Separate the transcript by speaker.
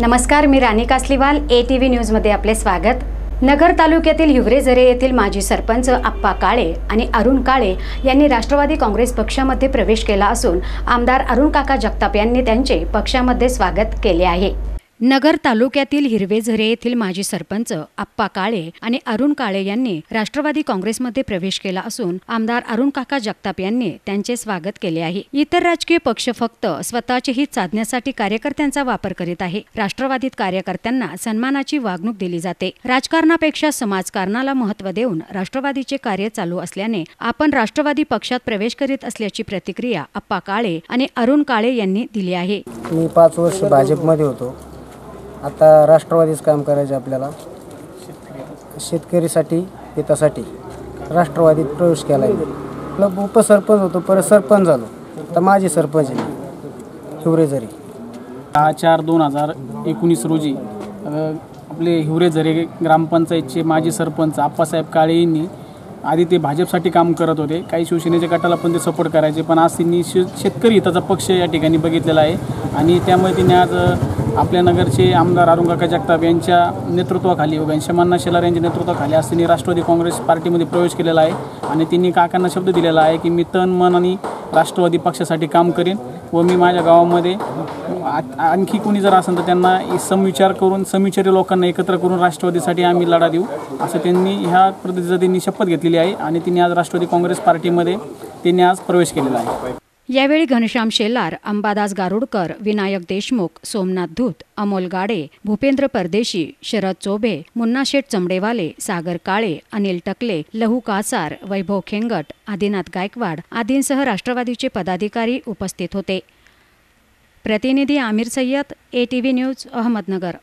Speaker 1: नमस्कार मी Rani Kasliwal A T V न्यूजमध्ये आपले स्वागत. नगर तालुक्यातील हिवरेझरे येथील माजी सरपंच आप्पा काळे आणि अरुण काळे यांनी राष्ट्रवादी काँग्रेस पक्षामध्ये प्रवेश केला असून आमदार अरुण काका जगताप यांनी त्यांचे पक्षामध्ये स्वागत केले आहे. नगर तालुक्यातील हिरवेझरे येथील माजी सरपंच आप्पा काळे आणि अरुण काळे यांनी राष्ट्रवादी काँग्रेसमध्ये प्रवेश केला असून आमदार अरुण काका जगताप यांनी त्यांचे स्वागत केले आहे. इतर राजकीय पक्ष फक्त स्वतःचे हित साधण्यासाठी कार्यकर्त्यांचा वापर करीत आहे. राष्ट्रवादीत कार्यकर्त्यांना सन्मानाची वागणूक दिली जाते. राजकारणापेक्षा समाजकारणाला महत्त्व देऊन राष्ट्रवादीचे कार्य चालू असल्याने आपण राष्ट्रवादी पक्षात प्रवेश करीत असल्याची प्रतिक्रिया आप्पा काळे आणि अरुण काळे यांनी दिली आहे.
Speaker 2: मी पाच वर्ष भाजपमध्ये होतो. आता राष्ट्रवादीच काम करायचे आपल्याला. शेतकरीसाठी हितासाठी राष्ट्रवादीत प्रवेश केला आहे आपला उपसरपंच होतो परत सरपंच झालो. तर माझी सरपंच आहे. हिवरेझरी
Speaker 3: दहा चार दोन हजार एकोणीस रोजी आपले हिवरेझरे ग्रामपंचायतचे माजी सरपंच आप्पासाहेब काळे यांनी आधी ते भाजपसाठी काम करत होते. काही शिवसेनेच्या गटाला पण ते सपोर्ट करायचे पण आज त्यांनी शे शेतकरी हिताचा पक्ष या ठिकाणी बघितलेला आहे. आणि त्यामुळे त्यांनी आज आपल्या नगरचे आमदार अरुण काका जगताप यांच्या नेतृत्वाखाली व घनश्यामांना शेलार यांच्या नेतृत्वाखाली आज त्यांनी राष्ट्रवादी काँग्रेस पार्टीमध्ये प्रवेश केलेला आहे. आणि त्यांनी काकांना शब्द दिलेला आहे की मी तन मन आणि राष्ट्रवादी पक्षासाठी काम करेन व मी माझ्या गावामध्ये आ- आणखी कोणी जर असेल तर त्यांना समविचार करून समविचारी लोकांना एकत्र करून राष्ट्रवादीसाठी आम्ही लढा देऊ असं त्यांनी ह्या पद्धतीचं त्यांनी शपथ घेतलेली आहे. आणि त्यांनी आज राष्ट्रवादी काँग्रेस पार्टीमध्ये त्यांनी आज प्रवेश केलेला आहे.
Speaker 1: यावेळी घनश्याम शेलार अंबादास गारुडकर विनायक देशमुख सोमनाथ धूत अमोल गाडे भूपेंद्र परदेशी शरद चोभे मुन्नाशेठ चमडेवाले सागर काळे अनिल टकले लहू कासार वैभव खेंगट आदिनाथ गायकवाड आदींसह राष्ट्रवादीचे पदाधिकारी उपस्थित होते. प्रतिनिधी Amir Sayyad A T V news Ahmednagar.